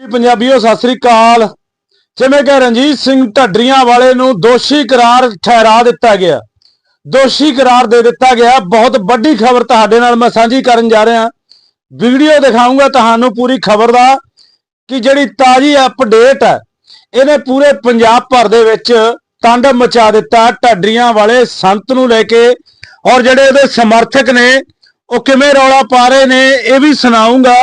ਜੀ, ਪੰਜਾਬੀਓ, ਸਤਿ ਸ੍ਰੀ ਅਕਾਲ। ਜਿਵੇਂ ਕਿ ਰਣਜੀਤ ਸਿੰਘ ਢੱਡਰੀਆਂ ਵਾਲੇ ਨੂੰ ਦੋਸ਼ੀ ਕਰਾਰ ਠਹਿਰਾ ਦਿੱਤਾ ਗਿਆ। ਦੋਸ਼ੀ ਕਰਾਰ ਦੇ ਦਿੱਤਾ ਗਿਆ। ਬਹੁਤ ਵੱਡੀ ਖਬਰ ਤੁਹਾਡੇ ਨਾਲ ਮੈਂ ਸਾਂਝੀ ਕਰਨ ਜਾ ਰਿਹਾ। ਵੀਡੀਓ ਦਿਖਾਉਂਗਾ ਤੁਹਾਨੂੰ ਪੂਰੀ ਖਬਰ ਦਾ ਕਿ ਜਿਹੜੀ ਤਾਜ਼ੀ ਅਪਡੇਟ ਹੈ, ਇਹਨੇ ਪੂਰੇ ਪੰਜਾਬ ਭਰ ਦੇ ਵਿੱਚ ਤਾਂਡਵ ਮਚਾ ਦਿੱਤਾ ਢੱਡਰੀਆਂ ਵਾਲੇ ਸੰਤ ਨੂੰ ਲੈ ਕੇ। ਔਰ ਜਿਹੜੇ ਉਹਦੇ ਸਮਰਥਕ ਨੇ, ਉਹ ਕਿਵੇਂ ਰੌਲਾ ਪਾ ਰਹੇ ਨੇ, ਇਹ ਵੀ ਸੁਣਾਉਂਗਾ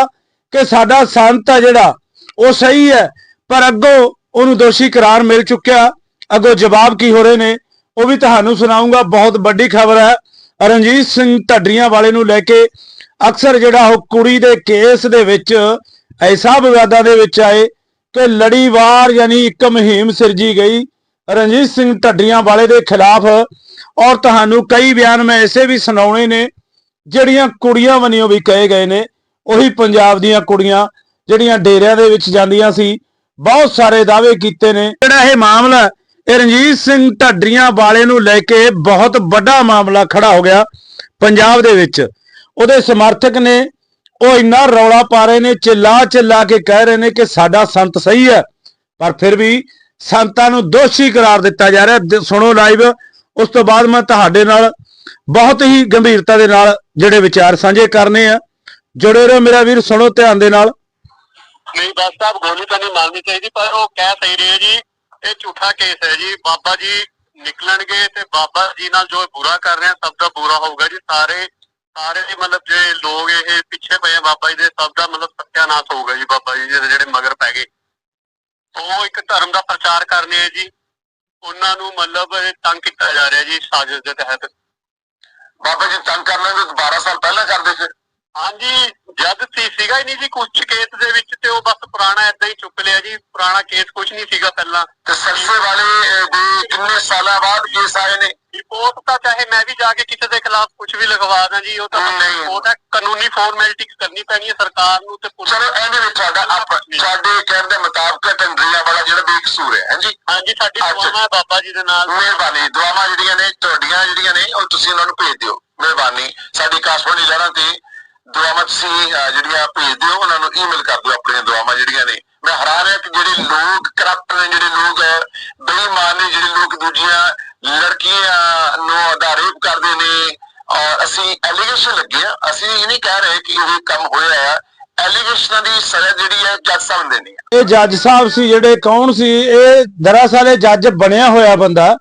ਕਿ ਸਾਡਾ ਸੰਤ ਹੈ ਜਿਹੜਾ ਉਹ ਸਹੀ ਹੈ, ਪਰ ਅੱਗੋਂ ਉਹਨੂੰ ਦੋਸ਼ੀ ਕਰਾਰ ਮਿਲ ਚੁੱਕਿਆ। ਅੱਗੋਂ ਜਵਾਬ ਕੀ ਹੋ ਰਹੇ ਨੇ, ਉਹ ਵੀ ਤੁਹਾਨੂੰ ਸੁਣਾਉਂਗਾ। ਬਹੁਤ ਵੱਡੀ ਖਬਰ ਹੈ। ਰਣਜੀਤ ਸਿੰਘ ਢੱਡਰੀਆਂ ਵਾਲੇ ਨੂੰ ਲੈ ਕੇ ਅਕਸਰ ਜਿਹੜਾ ਉਹ ਕੁੜੀ ਦੇ ਕੇਸ ਦੇ ਵਿੱਚ, ਐਸਾ ਵਿਵਾਦਾਂ ਦੇ ਵਿੱਚ ਆਏ ਕਿ ਲੜੀਵਾਰ ਯਾਨੀ ਇੱਕ ਮੁਹਿੰਮ ਸਿਰਜੀ ਗਈ। ਰਣਜੀਤ ਸਿੰਘ ਢੱਡਰੀਆਂ ਵਾਲੇ ਦੇ ਖਿਲਾਫ, ਔਰ ਤੁਹਾਨੂੰ ਕਈ ਬਿਆਨ ਮੈਂ ਐਸੇ ਵੀ ਸੁਣਾਉਣੇ ਨੇ, ਜਿਹੜੀਆਂ ਕੁੜੀਆਂ ਵਨਿਓ ਵੀ ਕਹੇ ਗਏ ਨੇ, ਉਹੀ ਪੰਜਾਬ ਦੀਆਂ ਕੁੜੀਆਂ। ਜਿਹੜੀਆਂ ਡੇਰਿਆਂ ਦੇ ਵਿੱਚ ਜਾਂਦੀਆਂ ਸੀ, ਬਹੁਤ ਸਾਰੇ ਦਾਅਵੇ ਕੀਤੇ ਨੇ। ਜਿਹੜਾ ਇਹ ਮਾਮਲਾ ਇਹ ਰਣਜੀਤ ਸਿੰਘ ਢੱਡਰੀਆਂ ਵਾਲੇ ਨੂੰ ਲੈ ਕੇ ਬਹੁਤ ਵੱਡਾ ਮਾਮਲਾ ਖੜਾ ਹੋ ਗਿਆ ਪੰਜਾਬ ਦੇ ਵਿੱਚ। ਉਹਦੇ ਸਮਰਥਕ ਨੇ ਉਹ ਇੰਨਾ ਰੌਲਾ ਪਾ ਰਹੇ ਨੇ, ਚਿੱਲਾ ਚਿੱਲਾ ਕੇ ਕਹਿ ਰਹੇ ਨੇ ਕਿ ਸਾਡਾ ਸੰਤ ਸਹੀ ਹੈ, ਪਰ ਫਿਰ ਵੀ ਸੰਤਾਂ ਨੂੰ ਦੋਸ਼ੀ ਕਰਾਰ ਦਿੱਤਾ ਜਾ ਰਿਹਾ। ਸੁਣੋ ਲਾਈਵ, ਉਸ ਤੋਂ ਬਾਅਦ ਮੈਂ ਤੁਹਾਡੇ ਨਾਲ ਬਹੁਤ ਹੀ ਗੰਭੀਰਤਾ ਦੇ ਨਾਲ ਜਿਹੜੇ ਵਿਚਾਰ ਸਾਂਝੇ ਕਰਨੇ ਆ। ਜੁੜੇ ਰਹੋ ਮੇਰਾ ਵੀਰ, ਸੁਣੋ ਧਿਆਨ ਦੇ ਨਾਲ। ਨਹੀਂ, ਬਸ ਸਾਹਿਬ, ਗੋਲੀ ਤਾਂ ਨਹੀਂ ਮਾਰਨੀ ਚਾਹੀਦੀ, ਪਰ ਉਹ ਕਹਿ ਸਹੀ ਰਹੇ ਜੀ, ਇਹ ਝੂਠਾ ਕੇਸ ਹੈ ਜੀ, ਬਾਬਾ ਜੀ ਨਿਕਲਣਗੇ ਤੇ ਬਾਬਾ ਜੀ ਨਾਲ ਜੋ ਬੁਰਾ ਕਰ ਰਹੇ ਆ, ਸਭ ਦਾ ਬੁਰਾ ਹੋਊਗਾ ਜੀ, ਸਾਰੇ ਸਾਰੇ ਮਤਲਬ ਜੇ ਲੋਕ ਇਹ ਪਿੱਛੇ ਪਏ ਆ ਬਾਬਾ ਜੀ ਦੇ, ਸਭ ਦਾ ਮਤਲਬ ਸੱਤਿਆਨਾਸ਼ ਹੋਊਗਾ ਜੀ, ਬਾਬਾ ਜੀ ਦੇ ਜਿਹੜੇ ਮਗਰ ਪੈ ਗਏ। ਉਹ ਇੱਕ ਧਰਮ ਦਾ ਪ੍ਰਚਾਰ ਕਰਨੇ ਆ ਜੀ, ਉਹਨਾਂ ਨੂੰ ਮਤਲਬ ਇਹ ਤੰਗ ਕੀਤਾ ਜਾ ਰਿਹਾ ਜੀ, ਸਾਜ਼ਿਸ਼ ਦੇ ਤਹਿਤ। ਬਾਬਾ ਜੀ, ਤੰਗ ਕਰਨਾ ਤੇ 12 ਸਾਲ ਪਹਿਲਾਂ ਕਰਦੇ ਸੀ। ਹਾਂਜੀ ਜਦ ਸੀ ਸੀਗਾ ਹੀ ਨਹੀਂ ਜੀ ਕੁਝ ਕੇਸ ਦੇ ਵਿੱਚ ਤੇ ਉਹ ਬਸ ਪੁਰਾਣਾ ਏਦਾਂ ਹੀ ਚੁੱਕ ਲਿਆ ਜੀ ਪੁਰਾਣਾ ਕੇਸ ਕੁਝ ਨਹੀਂ ਸੀਗਾ ਪਹਿਲਾਂ। ਤੇ ਸਰਸੇ ਵਾਲੇ ਦੇ ਕਿੰਨੇ ਸਾਲਾਂ ਬਾਅਦ ਕੇਸ ਆਏ ਨੇ? ਰਿਪੋਰਟ ਤਾਂ ਚਾਹੇ ਮੈਂ ਵੀ ਜਾ ਕੇ ਕਿਸੇ ਦੇ ਖਿਲਾਫ ਕੁਝ ਵੀ ਲਿਖਵਾ ਦਾਂ ਜੀ ਉਹ ਤਾਂ। ਉਹ ਤਾਂ ਕਾਨੂੰਨੀ ਫਾਰਮੈਲਿਟੀਜ਼ ਕਰਨੀ ਪੈਣੀ ਹੈ ਸਰਕਾਰ ਨੂੰ ਤੇ ਪੁਲਿਸ ਚਲੋ ਇਹਦੇ ਵਿੱਚ ਆਪ- ਸਾਡੇ ਕਹਿਣ ਦੇ ਮੁਤਾਬਕ ਟੰਡਰੀਆਂ ਵਾਲਾ ਜਿਹੜਾ ਬੇਕਸੂਰ ਹੈ ਹਾਂਜੀ? ਹਾਂਜੀ ਸਾਡੀ। ਦੁਆਵਾਂ ਹੈ ਬਾਬਾ ਜੀ ਦੇ ਨਾਲ। ਮਿਹਰਬਾਨੀ ਦੁਆਵਾਂ ਜਿਹੜੀਆਂ ਨੇ ਤੁਹਾਡੀਆਂ ਜਿਹੜੀਆਂ ਨੇ ਉਹ ਤੁਸੀਂ ਉਹਨਾਂ ਨੂੰ ਭੇਜ ਦਿਓ। ਮਿਹਰਬਾਨੀ ਸਾਡੀ ਕਾਸਪੋਰਟ ਲਹਿਰਾਂ ਤੇ ਦੁਆਵਾਂ ਤੁਸੀਂ ਅਹ, ਜਿਹੜੀਆਂ ਭੇਜ ਦਿਓ ਉਹਨਾਂ ਨੂੰ ਈਮੇਲ ਕਰ ਦਿਓ ਆਪਣੀਆਂ ਦੁਆਵਾਂ ਜਿਹੜੀਆਂ ਨੇ। ਮੈਂ ਹੈਰਾਨ ਹਾਂ ਕਿ ਜਿਹੜੇ ਲੋਕ ਕਰਪਟ ਨੇ ਜਿਹੜੇ ਲੋਕ ਬੇਈਮਾਨ ਨੇ ਜਿਹੜੇ ਲੋਕ ਦੂਜੀਆਂ ਲੜਕੀਆਂ ਨੂੰ ਆਧਾਰਿਤ ਕਰਦੇ ਨੇ ਔਰ ਅਸੀਂ ਐਲੀਗੇਸ਼ਨ ਲੱਗੇ ਆ ਅਸੀਂ ਇਹ ਨਹੀਂ ਕਹਿ ਰਹੇ ਕਿ ਇਹ ਕੰਮ ਹੋਇਆ ਹੈ ਐਲੀਗੇਸ਼ਨਾਂ ਦੀ ਸਜ਼ਾ ਜਿਹੜੀ ਹੈ ਜੱਜ ਸਾਹਿਬ ਦੇਣੀ ਹੈ। ਇਹ ਜੱਜ ਸਾਹਿਬ ਸੀ ਜਿਹੜੇ ਕੌਣ ਸੀ? ਇਹ ਦਰਅਸਲ ਇਹ ਜੱਜ ਬਣਿਆ ਹੋਇਆ ਬੰਦਾ।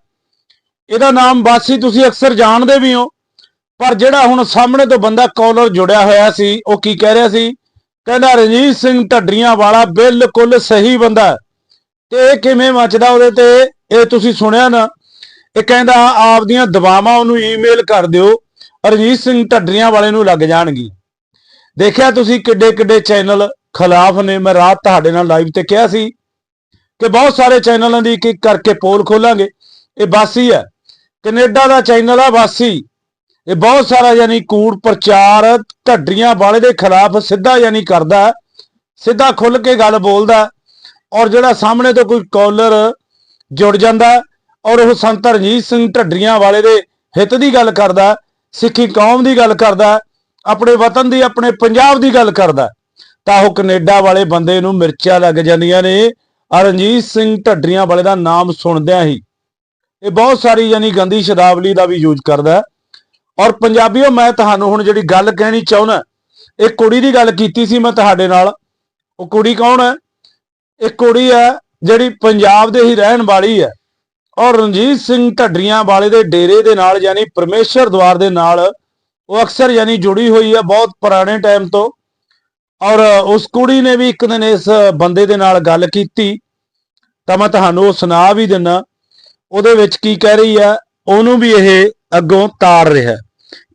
ਇਹਦਾ ਨਾਮ ਬਾਸੀ ਤੁਸੀਂ ਅਕਸਰ ਜਾਣਦੇ ਵੀ ਹੋ। ਪਰ ਜਿਹੜਾ ਹੁਣ ਸਾਹਮਣੇ ਤੋਂ ਬੰਦਾ ਕਾਲਰ ਜੁੜਿਆ ਹੋਇਆ ਸੀ, ਉਹ ਕੀ ਕਹਿ ਰਿਹਾ ਸੀ? ਕਹਿੰਦਾ, ਰਣਜੀਤ ਸਿੰਘ ਢੱਡਰੀਆਂ ਵਾਲਾ ਬਿਲਕੁਲ ਸਹੀ ਬੰਦਾ ਤੇ ਇਹ ਕਿਵੇਂ ਮੱਚਦਾ ਉਹਦੇ ਤੇ? ਇਹ ਤੁਸੀਂ ਸੁਣਿਆ ਨਾ? ਇਹ ਕਹਿੰਦਾ, ਆਪਦੀਆਂ ਦਵਾਵਾਂ ਉਹਨੂੰ ਈਮੇਲ ਕਰ ਦਿਓ, ਰਣਜੀਤ ਸਿੰਘ ਢੱਡਰੀਆਂ ਵਾਲੇ ਨੂੰ ਲੱਗ ਜਾਣਗੀ। ਦੇਖਿਆ ਤੁਸੀਂ ਕਿੱਡੇ ਕਿੱਡੇ ਚੈਨਲ ਖਿਲਾਫ ਨੇ? ਮੈਂ ਰਾਤ ਤੁਹਾਡੇ ਨਾਲ ਲਾਈਵ ਤੇ ਕਿਹਾ ਸੀ ਕਿ ਬਹੁਤ ਸਾਰੇ ਚੈਨਲਾਂ ਦੀ ਇੱਕ ਇੱਕ ਕਰਕੇ ਪੋਲ ਖੋਲਾਂਗੇ। ਇਹ ਬਾਸੀ ਹੈ। ਕੈਨੇਡਾ ਦਾ ਚੈਨਲ ਆ ਬਾਸੀ। ਇਹ ਬਹੁਤ ਸਾਰਾ ਯਾਨੀ ਕੂੜ ਪ੍ਰਚਾਰ ਢੱਡਰੀਆਂ ਵਾਲੇ ਦੇ ਖਿਲਾਫ ਸਿੱਧਾ ਯਾਨੀ ਕਰਦਾ ਸਿੱਧਾ ਖੁੱਲ ਕੇ ਗੱਲ ਬੋਲਦਾ ਔਰ ਜਿਹੜਾ ਸਾਹਮਣੇ ਤੋਂ ਕੋਈ ਕਾਲਰ ਜੁੜ ਜਾਂਦਾ ਔਰ ਉਹ ਸੰਤ ਰਣਜੀਤ ਸਿੰਘ ਢੱਡਰੀਆਂ ਵਾਲੇ ਦੇ ਹਿੱਤ ਦੀ ਗੱਲ ਕਰਦਾ ਸਿੱਖੀ ਕੌਮ ਦੀ ਗੱਲ ਕਰਦਾ ਆਪਣੇ ਵਤਨ ਦੀ, ਆਪਣੇ ਪੰਜਾਬ ਦੀ ਗੱਲ ਕਰਦਾ ਤਾਂ ਉਹ ਕੈਨੇਡਾ ਵਾਲੇ ਬੰਦੇ ਨੂੰ ਮਿਰਚਾਂ ਲੱਗ ਜਾਂਦੀਆਂ ਨੇ। ਰਣਜੀਤ ਸਿੰਘ ਢੱਡਰੀਆਂ ਵਾਲੇ ਦਾ ਨਾਮ ਸੁਣਦਿਆਂ ਹੀ ਇਹ ਬਹੁਤ ਸਾਰੀ ਯਾਨੀ ਗੰਦੀ ਸ਼ਬਦਾਵਲੀ ਦਾ ਵੀ ਯੂਜ਼ ਕਰਦਾ ਔਰ ਪੰਜਾਬੀਓ, ਮੈਂ ਤੁਹਾਨੂੰ ਹੁਣ ਜਿਹੜੀ ਗੱਲ ਕਹਿਣੀ ਚਾਹੁੰਦਾ, ਇਹ ਕੁੜੀ ਦੀ ਗੱਲ ਕੀਤੀ ਸੀ ਮੈਂ ਤੁਹਾਡੇ ਨਾਲ। ਉਹ ਕੁੜੀ ਕੌਣ ਹੈ? ਇਹ ਕੁੜੀ ਹੈ ਜਿਹੜੀ ਪੰਜਾਬ ਦੇ ਹੀ ਰਹਿਣ ਵਾਲੀ ਹੈ। ਔਰ ਰਣਜੀਤ ਸਿੰਘ ਢੱਡਰੀਆਂ ਵਾਲੇ ਦੇ ਡੇਰੇ ਦੇ ਨਾਲ, ਯਾਨੀ ਪਰਮੇਸ਼ਰ ਦਵਾਰ ਦੇ ਨਾਲ, ਉਹ ਅਕਸਰ ਯਾਨੀ ਜੁੜੀ ਹੋਈ ਹੈ ਬਹੁਤ ਪੁਰਾਣੇ ਟਾਈਮ ਤੋਂ। ਔਰ ਉਸ ਕੁੜੀ ਨੇ ਵੀ ਇੱਕ ਦਿਨ ਇਸ ਬੰਦੇ ਦੇ ਨਾਲ ਗੱਲ ਕੀਤੀ। ਤਾਂ ਮੈਂ ਤੁਹਾਨੂੰ ਉਹ ਸੁਣਾ ਵੀ ਦਿੰਨਾ ਉਹਦੇ ਵਿੱਚ ਕੀ ਕਹਿ ਰਹੀ ਹੈ, ਉਹਨੂੰ ਵੀ ਇਹ ਅੱਗੋਂ ਤਾਰ ਰਿਹਾ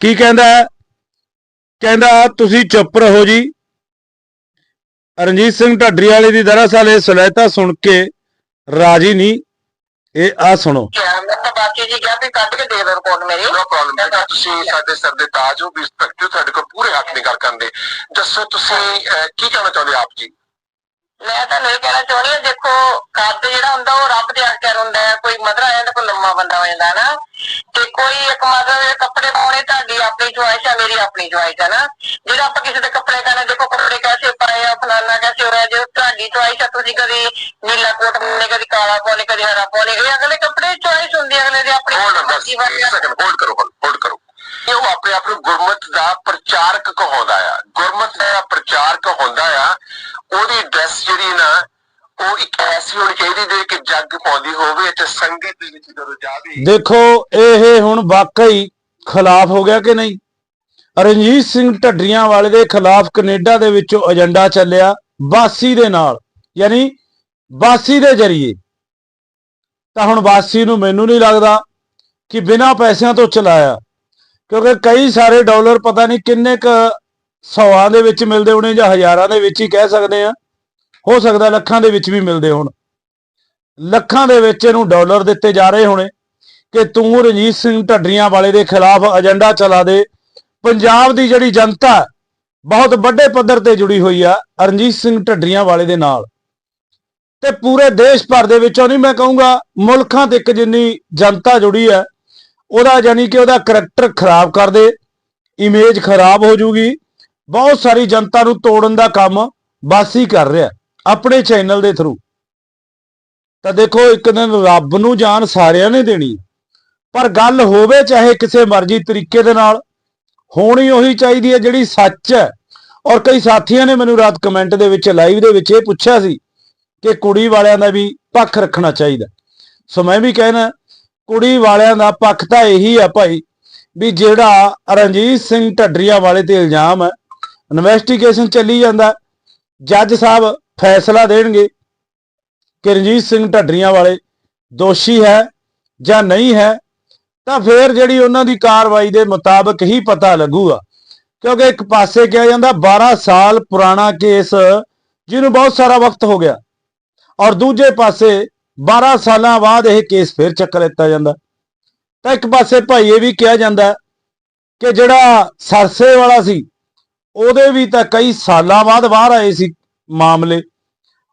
ਕੀ ਕਹਿੰਦਾ ਹੈ? ਕਹਿੰਦਾ ਤੁਸੀਂ ਚੁੱਪ ਰਹੋ ਜੀ। ਰਣਜੀਤ ਸਿੰਘ ਢੱਡਰੀ ਵਾਲੇ ਦੀ ਦਰਅਸਲ ਇਹ ਸਲਾਹਤਾ ਸੁਣ ਕੇ ਰਾਜੀ ਨਹੀਂ। ਇਹ ਆ ਸੁਣੋ। ਮੈਂ ਤਾਂ ਬਾਕੀ ਜੀ ਕਿਹਾ ਵੀ ਕੱਢ ਕੇ ਦੇ ਦੋ ਰਿਪੋਰਟ ਮੇਰੀ। ਨੋ ਪ੍ਰੋਬਲਮ ਬੇਟਾ ਤੁਸੀਂ ਸਾਡੇ ਸਰ ਦੇ ਤਾਜ ਹੋ ਵੀ ਰਿਸਪੈਕਟ ਤੁਹਾਡੇ ਕੋਲ ਪੂਰੇ ਹੱਕ ਨਿਕਾਲ ਕਰਨ ਦੇ। ਦੱਸੋ ਤੁਸੀਂ ਅਹ, ਕੀ ਕਹਿਣਾ ਚਾਹੁੰਦੇ ਆਪ ਜੀ? ਮੈਂ ਤਾਂ ਨਹੀਂ ਕਹਿਣਾ ਚਾਹੁੰਦੀ ਹਾਂ, ਦੇਖੋ ਉਹ ਰੱਬ ਦੇ ਅਖਤਿਆਰ ਹੁੰਦਾ ਹੈ ਕੋਈ ਮਧਰਾ ਆ ਜਾਂਦਾ ਕੋਈ ਲੰਮਾ ਬੰਦਾ ਹੋ ਜਾਂਦਾ ਨਾ ਤੇ ਕੋਈ ਇੱਕ ਮਤਲਬ ਇਹ ਕੱਪੜੇ ਪਾਉਣੇ ਤੁਹਾਡੀ ਆਪਣੀ ਚੁਆਇਸ ਹੈ ਮੇਰੀ ਆਪਣੀ ਚੁਆਇਸ ਹੈ ਨਾ ਜਿਹੜਾ ਆਪਾਂ ਕਿਸੇ ਦੇ ਕੱਪੜੇ ਕਹਿੰਦੇ ਦੇਖੋ ਕੱਪੜੇ ਕੈਸੇ ਪਾਏ ਆ ਫਲਾਨਾ ਕੈਸੇ ਹੋ ਰਿਹਾ ਜੇ ਤੁਹਾਡੀ ਚੁਆਇਸ ਜੀ ਕਦੀ ਨੀਲਾ ਕੋਟ ਪਾਉਣੇ ਕਦੀ ਕਾਲਾ ਪਾਉਣੇ ਕਦੀ ਹਰਾ ਪਾਉਣੇ ਇਹ ਅਗਲੇ ਕੱਪੜੇ ਚੋਇਸ ਹੁੰਦੀ ਹੈ ਅਗਲੇ ਦੇ ਆਪਣੇ ਹੋਲਡ ਹੋਲਡ ਕਰੋ ਹੋਲਡ ਕਰੋ। ਇਹ ਉਹ ਆਪਣੇ ਆਪ ਨੂੰ ਗੁਰਮਤ ਦਾ ਪ੍ਰਚਾਰਕ ਕਹਾਉਂਦਾ ਆ। ਗੁਰਮਤ ਦਾ ਪ੍ਰਚਾਰਕ ਹੁੰਦਾ ਆ ਉਹਦੀ ਡਰੈਸ ਜਿਹੜੀ ਨਾ ਉਹ ਇੱਕ ਐਸੀ ਹੋਣੀ ਚਾਹੀਦੀ ਜਿਹੜੀ ਕਿ ਜੱਗ ਪਾਉਂਦੀ ਹੋਵੇ ਤੇ ਸੰਗਤ ਦੇ ਵਿੱਚ ਜਦੋਂ ਜਾਵੇ। ਦੇਖੋ, ਇਹ ਹੁਣ ਵਾਕਈ ਖਿਲਾਫ ਹੋ ਗਿਆ ਕਿ ਨਹੀਂ? ਰਣਜੀਤ ਸਿੰਘ ਢੱਡਰੀਆਂ ਵਾਲੇ ਦੇ ਖਿਲਾਫ ਕੈਨੇਡਾ ਦੇ ਵਿੱਚੋਂ ਏਜੰਡਾ ਚੱਲਿਆ ਬਾਸੀ ਦੇ ਨਾਲ, ਯਾਨੀ ਬਾਸੀ ਦੇ ਜ਼ਰੀਏ। ਤਾਂ ਹੁਣ ਵਾਸੀ ਨੂੰ ਮੈਨੂੰ ਨਹੀਂ ਲੱਗਦਾ ਕਿ ਬਿਨਾਂ ਪੈਸਿਆਂ ਤੋਂ ਚਲਾਇਆ। ਕਿਉਂਕਿ ਕਈ ਸਾਰੇ ਡਾਲਰ ਪਤਾ ਨਹੀਂ ਕਿੰਨੇ ਕ ਸੌਆਂ ਦੇ ਵਿੱਚ ਮਿਲਦੇ ਹੋਣੇ ਜਾਂ ਹਜ਼ਾਰਾਂ ਦੇ ਵਿੱਚ ਹੀ ਕਹਿ ਸਕਦੇ ਆ ਹੋ ਸਕਦਾ ਲੱਖਾਂ ਦੇ ਵਿੱਚ ਵੀ ਮਿਲਦੇ ਹੋਣ। ਲੱਖਾਂ ਦੇ ਵਿੱਚ ਇਹਨੂੰ ਡਾਲਰ ਦਿੱਤੇ ਜਾ ਰਹੇ ਹੋਣੇ ਕਿ ਤੂੰ ਰਣਜੀਤ ਸਿੰਘ ਢੱਡਰੀਆਂ ਵਾਲੇ ਦੇ ਖਿਲਾਫ ਏਜੰਡਾ ਚਲਾ ਦੇ। ਪੰਜਾਬ ਦੀ ਜਿਹੜੀ ਜਨਤਾ ਬਹੁਤ ਵੱਡੇ ਪੱਧਰ ਤੇ ਜੁੜੀ ਹੋਈ ਆ ਰਣਜੀਤ ਸਿੰਘ ਢੱਡਰੀਆਂ ਵਾਲੇ ਦੇ ਨਾਲ। ਤੇ ਪੂਰੇ ਦੇਸ਼ ਭਰ ਦੇ ਵਿੱਚੋਂ ਨਹੀਂ ਮੈਂ ਕਹੂੰਗਾ, ਮੁਲਕਾਂ ਤੱਕ ਜਿੰਨੀ ਜਨਤਾ ਜੁੜੀ ਹੈ, ਉਹਦਾ ਯਾਨੀ ਕਿ ਉਹਦਾ ਕਰੈਕਟਰ ਖਰਾਬ ਕਰ ਦੇ ਇਮੇਜ ਖਰਾਬ ਹੋ ਜੂਗੀ। ਬਹੁਤ ਸਾਰੀ ਜਨਤਾ ਨੂੰ ਤੋੜਨ ਦਾ ਕੰਮ ਬਾਸੀ ਕਰ ਰਿਹਾ। ਆਪਣੇ ਚੈਨਲ ਦੇ ਥਰੂ ਤਾਂ ਦੇਖੋ, ਇੱਕ ਦਿਨ ਰੱਬ ਨੂੰ ਜਾਨ ਸਾਰਿਆਂ ਨੇ ਦੇਣੀ। ਪਰ ਗੱਲ ਹੋਵੇ ਚਾਹੇ ਕਿਸੇ ਮਰਜ਼ੀ ਤਰੀਕੇ ਦੇ ਨਾਲ, ਹੋਣੀ ਉਹੀ ਚਾਹੀਦੀ ਹੈ ਜਿਹੜੀ ਸੱਚ ਹੈ। ਔਰ ਕਈ ਸਾਥੀਆਂ ਨੇ ਮੈਨੂੰ ਰਾਤ ਕਮੈਂਟ ਦੇ ਵਿੱਚ ਲਾਈਵ ਦੇ ਵਿੱਚ ਇਹ ਪੁੱਛਿਆ ਸੀ ਕਿ ਕੁੜੀ ਵਾਲਿਆਂ ਦਾ ਵੀ ਪੱਖ ਰੱਖਣਾ ਚਾਹੀਦਾ। ਸੋ ਮੈਂ ਵੀ ਕਹਿਣਾ, ਕੁੜੀ ਵਾਲਿਆਂ ਦਾ ਪੱਖ ਤਾਂ ਇਹੀ ਆ ਭਾਈ ਵੀ ਜਿਹੜਾ ਰਣਜੀਤ ਸਿੰਘ ਢੱਡਰੀਆ ਵਾਲੇ ਤੇ ਇਲਜ਼ਾਮ ਹੈ ਇਨਵੈਸਟੀਗੇਸ਼ਨ ਚੱਲੀ ਜਾਂਦਾ। ਜੱਜ ਸਾਹਿਬ ਫੈਸਲਾ ਦੇਣਗੇ ਕਿ ਰਣਜੀਤ ਸਿੰਘ ਢੱਡਰੀਆਂ ਵਾਲੇ ਦੋਸ਼ੀ ਹੈ ਜਾਂ ਨਹੀਂ ਹੈ, ਤਾਂ ਫਿਰ ਜਿਹੜੀ ਉਹਨਾਂ ਦੀ ਕਾਰਵਾਈ ਦੇ ਮੁਤਾਬਕ ਹੀ ਪਤਾ ਲੱਗੂਗਾ। ਕਿਉਂਕਿ ਇੱਕ ਪਾਸੇ ਕਿਹਾ ਜਾਂਦਾ 12 ਸਾਲ ਪੁਰਾਣਾ ਕੇਸ ਜਿਹਨੂੰ ਬਹੁਤ ਸਾਰਾ ਵਕਤ ਹੋ ਗਿਆ ਔਰ ਦੂਜੇ ਪਾਸੇ 12 ਸਾਲਾਂ ਬਾਅਦ ਇਹ ਕੇਸ ਫਿਰ ਚੱਕ ਲਿੱਤਾ ਜਾਂਦਾ। ਤਾਂ ਇੱਕ ਪਾਸੇ ਭਾਈ ਇਹ ਵੀ ਕਿਹਾ ਜਾਂਦਾ ਕਿ ਜਿਹੜਾ ਸਰਸੇ ਵਾਲਾ ਸੀ, ਉਹਦੇ ਵੀ ਤਾਂ ਕਈ ਸਾਲਾਂ ਬਾਅਦ ਬਾਹਰ ਆਏ ਸੀ। ਮਾਮਲੇ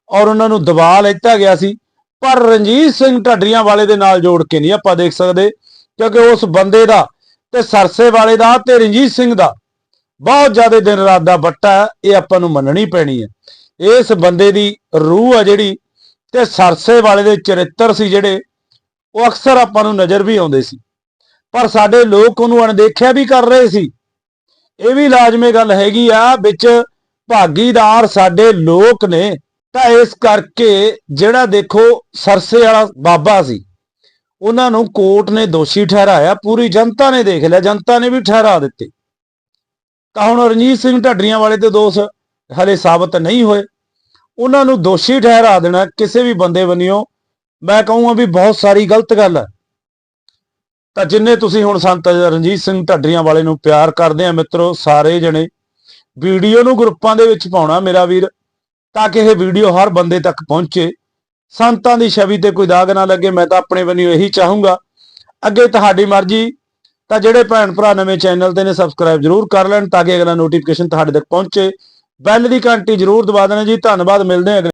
ਔਰ ਉਹਨਾਂ ਨੂੰ ਦਬਾ ਲਿੱਤਾ ਗਿਆ ਸੀ। ਪਰ ਰਣਜੀਤ ਸਿੰਘ ਢੱਡਰੀਆਂ ਵਾਲੇ ਦੇ ਨਾਲ ਜੋੜ ਕੇ ਨਹੀਂ ਆਪਾਂ ਦੇਖ ਸਕਦੇ, ਕਿਉਂਕਿ ਉਸ ਬੰਦੇ ਦਾ ਤੇ ਸਰਸੇ ਵਾਲੇ ਦਾ ਤੇ ਰਣਜੀਤ ਸਿੰਘ ਦਾ ਬਹੁਤ ਜ਼ਿਆਦਾ ਦਿਨ ਰਾਤ ਦਾ ਬੱਟਾ ਇਹ ਆਪਾਂ ਨੂੰ ਮੰਨਣੀ ਪੈਣੀ ਹੈ। ਇਸ ਬੰਦੇ ਦੀ ਰੂਹ ਆ ਜਿਹੜੀ ਤੇ ਸਰਸੇ ਵਾਲੇ ਦੇ ਚਰਿੱਤਰ ਸੀ ਜਿਹੜੇ, ਉਹ ਅਕਸਰ ਆਪਾਂ ਨੂੰ ਨਜ਼ਰ ਵੀ ਆਉਂਦੇ ਸੀ। ਪਰ ਸਾਡੇ ਲੋਕ ਉਹਨੂੰ ਅਣਦੇਖਿਆ ਵੀ ਕਰ ਰਹੇ ਸੀ। ਇਹ ਵੀ ਲਾਜ਼ਮੀ ਗੱਲ ਹੈਗੀ ਆ ਵਿੱਚ ਭਾਗੀਦਾਰ ਸਾਡੇ ਲੋਕ ਨੇ, ਤਾਂ ਇਸ ਕਰਕੇ ਜਿਹੜਾ ਦੇਖੋ ਸਰਸੇ ਵਾਲਾ ਬਾਬਾ ਸੀ, ਉਹਨਾਂ ਨੂੰ ਕੋਰਟ ਨੇ ਦੋਸ਼ੀ ਠਹਿਰਾਇਆ, ਪੂਰੀ ਜਨਤਾ ਨੇ ਦੇਖ ਲਿਆ, ਜਨਤਾ ਨੇ ਵੀ ਠਹਿਰਾ ਦਿੱਤੇ। ਤਾਂ ਹੁਣ ਰਣਜੀਤ ਸਿੰਘ ਢੱਡਰੀਆਂ ਵਾਲੇ ਤੇ ਦੋਸ਼ ਹਲੇ ਸਾਬਤ ਨਹੀਂ ਹੋਏ। ਉਹਨਾਂ ਨੂੰ ਦੋਸ਼ੀ ਠਹਿਰਾ ਦੇਣਾ, ਕਿਸੇ ਵੀ ਬੰਦੇ ਬੰਨਿਓ ਮੈਂ ਕਹੂੰਗਾ ਵੀ ਬਹੁਤ ਸਾਰੀ ਗਲਤ ਗੱਲ ਹੈ। ਤਾਂ ਜਿੰਨੇ ਤੁਸੀਂ ਹੁਣ ਸੰਤ ਰਣਜੀਤ ਸਿੰਘ ਢੱਡਰੀਆਂ ਵਾਲੇ ਨੂੰ ਪਿਆਰ ਕਰਦੇ ਆ ਮਿੱਤਰੋ, ਸਾਰੇ ਜਣੇ ਵੀਡੀਓ ਨੂੰ ਗਰੁੱਪਾਂ ਦੇ ਵਿੱਚ ਪਾਉਣਾ ਮੇਰਾ ਵੀਰ, ਤਾਂ ਕਿ ਇਹ ਵੀਡੀਓ ਹਰ ਬੰਦੇ ਤੱਕ ਪਹੁੰਚੇ। ਸੰਤਾਂ ਦੀ ਛਵੀ ਤੇ ਕੋਈ ਦਾਗ ਨਾ ਲੱਗੇ, ਮੈਂ ਤਾਂ ਆਪਣੇ ਵੱਲੋਂ ਇਹੀ ਚਾਹੂੰਗਾ। ਅੱਗੇ ਤੁਹਾਡੀ ਮਰਜ਼ੀ, ਤਾਂ ਜਿਹੜੇ ਭੈਣ ਭਰਾ ਨਵੇਂ ਚੈਨਲ ਤੇ ਨੇ ਸਬਸਕ੍ਰਾਈਬ ਜਰੂਰ ਕਰ ਲੈਣ ਤਾਂ ਕਿ ਅਗਲਾ ਨੋਟੀਫਿਕੇਸ਼ਨ ਤੁਹਾਡੇ ਤੱਕ ਪਹੁੰਚੇ। ਬੈਲ ਦੀ ਘੰਟੀ ਜਰੂਰ ਦਬਾ ਦੇਣਾ ਜੀ। ਧੰਨਵਾਦ, ਮਿਲਦੇ ਹਾਂ ਅਗਲੇ